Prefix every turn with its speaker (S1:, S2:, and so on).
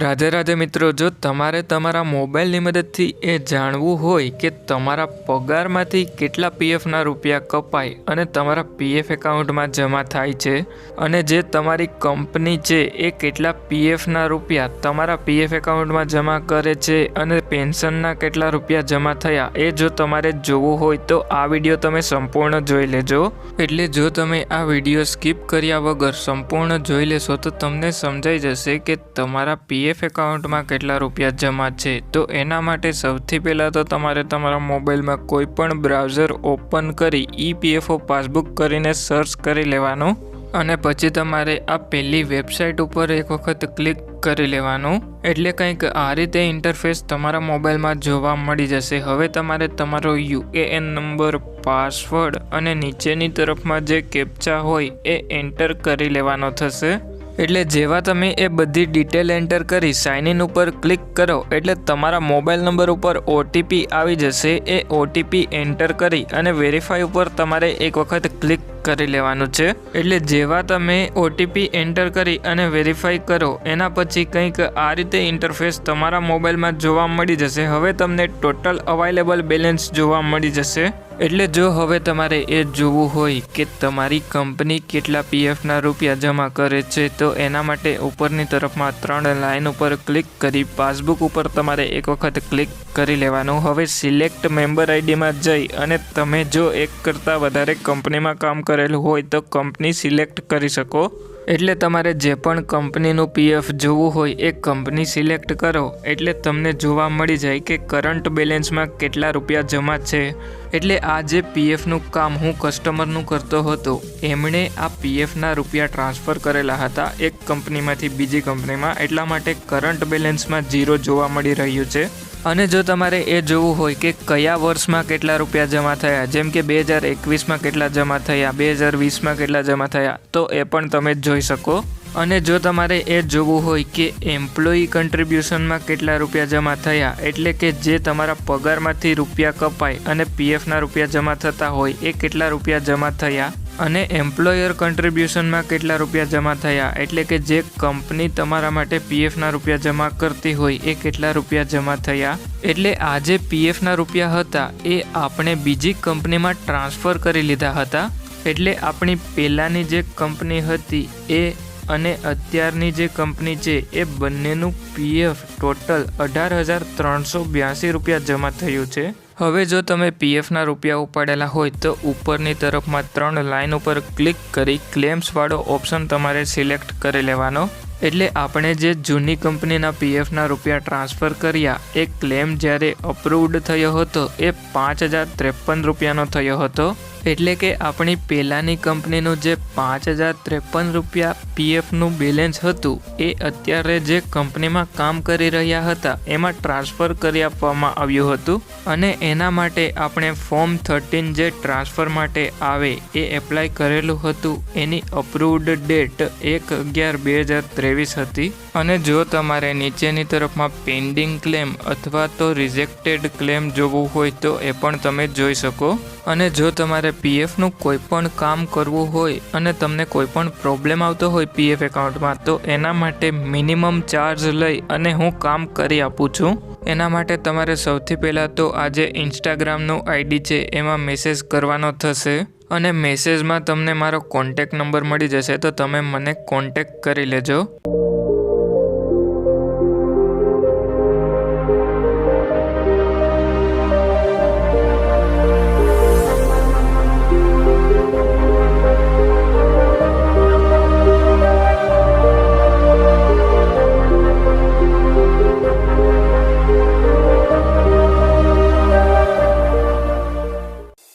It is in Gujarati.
S1: રાધે રાધે મિત્રો, જો તમારે તમારા મોબાઈલની મદદથી એ જાણવું હોય કે તમારા પગારમાંથી કેટલા પીએફના રૂપિયા કપાય અને તમારા પીએફ એકાઉન્ટમાં જમા થાય છે અને જે તમારી કંપની છે એ કેટલા પીએફના રૂપિયા તમારા પીએફ એકાઉન્ટમાં જમા કરે છે અને પેન્શનના કેટલા રૂપિયા જમા થયા એ જો તમારે જોવું હોય તો આ વીડિયો તમે સંપૂર્ણ જોઈ લેજો. એટલે જો તમે આ વીડિયો સ્કીપ કર્યા વગર સંપૂર્ણ જોઈ લેશો તો તમને સમજાઈ જશે કે તમારા પીએફ એકાઉન્ટમાં કેટલા રૂપિયા જમા છે? તો એના માટે સૌથી પહેલાં તો તમારે તમારા મોબાઈલમાં કોઈ પણ બ્રાઉઝર ઓપન કરી ઈપીએફઓ પાસબુક કરીને સર્ચ કરી લેવાનું અને પછી તમારે આ પહેલી વેબસાઇટ ઉપર એક વખત ક્લિક કરી લેવાનું. એટલે કંઈક આ રીતે ઇન્ટરફેસ તમારા મોબાઈલમાં જોવા મળી જશે. હવે તમારે તમારો યુએએન નંબર, પાસવર્ડ અને નીચેની તરફમાં જે કેપ્ચા હોય એ એન્ટર કરી લેવાનો થશે. એટલે જેવા તમે એ બધી ડિટેલ એન્ટર કરી સાઇન ઇન ઉપર ક્લિક કરો, એટલે તમારા મોબાઈલ નંબર ઉપર ઓટીપી આવી જશે. એ ઓટીપી એન્ટર કરી અને વેરીફાઈ ઉપર તમારે એક વખત ક્લિક કરી લેવાનું છે. એટલે જેવા તમે ઓટીપી એન્ટર કરી અને વેરીફાઈ કરો, એના પછી કંઈક આ રીતે ઇન્ટરફેસ તમારા મોબાઈલમાં જોવા મળી જશે. હવે તમને ટોટલ અવાઇલેબલ બેલેન્સ જોવા મળી જશે. એટલે જો હવે તમારે એ જોવું હોય કે તમારી કંપની કેટલા પીએફના રૂપિયા જમા કરે છે, તો એના માટે ઉપરની તરફમાં ત્રણ લાઇન ઉપર ક્લિક કરી પાસબુક ઉપર તમારે એક વખત ક્લિક કરી લેવાનું. હવે સિલેક્ટ મેમ્બર આઈડીમાં જઈ અને તમે જો એક કરતાં વધારે કંપનીમાં કામ કરેલું હોય તો કંપની સિલેક્ટ કરી શકો. એટલે તમારે જે પણ કંપનીનું પીએફ જોવું હોય એ કંપની સિલેક્ટ કરો. એટલે તમને જોવા મળી જાય કે કરંટ બેલેન્સમાં કેટલા રૂપિયા જમા છે. એટલે આ જે પીએફનું કામ હું કસ્ટમરનું કરતો હતો, એમણે આ પીએફના રૂપિયા ટ્રાન્સફર કરેલા હતા એક કંપનીમાંથી બીજી કંપનીમાં. એટલા માટે કરંટ બેલેન્સમાં ઝીરો જોવા મળી રહ્યું છે. અને જો તમારે એ જોવું હોય કે કયા વર્ષમાં કેટલા રૂપિયા જમા થયા, જેમ કે બે હજાર એકવીસમાં કેટલા જમા થયા, બે હજાર વીસમાં કેટલા જમા થયા, તો એ પણ તમે જોઈ શકો. અને જો તમારે એ જોવું હોય કે એમ્પ્લોયી કન્ટ્રીબ્યુશનમાં કેટલા રૂપિયા જમા થયા, એટલે કે જે તમારા પગારમાંથી રૂપિયા કપાય અને પીએફના રૂપિયા જમા થતા હોય, એ કેટલા રૂપિયા જમા થયા અને એમ્પ્લોયર કન્ટ્રીબ્યુશનમાં કેટલા રૂપિયા જમા થયા? એટલે કે જે કંપની તમારા માટે પીએફના રૂપિયા જમા કરતી હોય, એ કેટલા રૂપિયા જમા થયા? એટલે આ જે પીએફના રૂપિયા હતા, એ આપણે બીજી કંપનીમાં ટ્રાન્સફર કરી લીધા હતા. એટલે આપણી પહેલાંની જે કંપની હતી, એ અને અત્યારની જે કંપની છે, એ બંનેનું પીએફ ટોટલ અઢાર હજાર ત્રણસો બ્યાસી રૂપિયા જમા થયું છે. હવે જો તમે પીએફના રૂપિયા ઉપાડેલા હોય તો ઉપરની તરફમાં ત્રણ લાઇન ઉપર ક્લિક કરી ક્લેમ્સવાળો ઓપ્શન તમારે સિલેક્ટ કરી લેવાનો. એટલે આપણે જે જૂની કંપનીના પીએફના રૂપિયા ટ્રાન્સફર કર્યા, એ ક્લેમ જ્યારે અપ્રૂવડ થયો હતો, એ પાંચ હજાર ત્રેપન રૂપિયાનો થયો હતો. એટલે કે આપણી પહેલાંની કંપનીનું જે પાંચ હજાર ત્રેપન રૂપિયા પીએફનું બેલેન્સ હતું, એ અત્યારે જે કંપનીમાં કામ કરી રહ્યા હતા, એમાં ટ્રાન્સફર કરી આપવામાં આવ્યું હતું. અને એના માટે આપણે ફોર્મ થર્ટીન જે ટ્રાન્સફર માટે આવે, એ એપ્લાય કરેલું હતું. એની અપ્રૂવડ ડેટ એક અગિયાર બે હજાર ત્રેવીસ હતી અને જો તમારે નીચેની તરફમાં પેન્ડિંગ ક્લેમ અથવા તો રિજેક્ટેડ ક્લેમ જોવું હોય તો એ પણ તમે જોઈ શકો. અને જો તમારે પીએફનું કોઈ પણ કામ કરવું હોય અને તમને કોઈ પણ પ્રોબ્લેમ આવતો હોય પીએફ એકાઉન્ટમાં તો એના માટે મિનિમમ ચાર્જ લઈ અને હું કામ કરી આપું છું. એના માટે તમારે સૌથી પહેલાં તો આજે ઇન્સ્ટાગ્રામનું આઈડી છે, એમાં મેસેજ કરવાનો થશે. અને મેસેજમાં તમને મારો કોન્ટેક નંબર મળી જશે તો તમે મને કોન્ટેક કરી લેજો.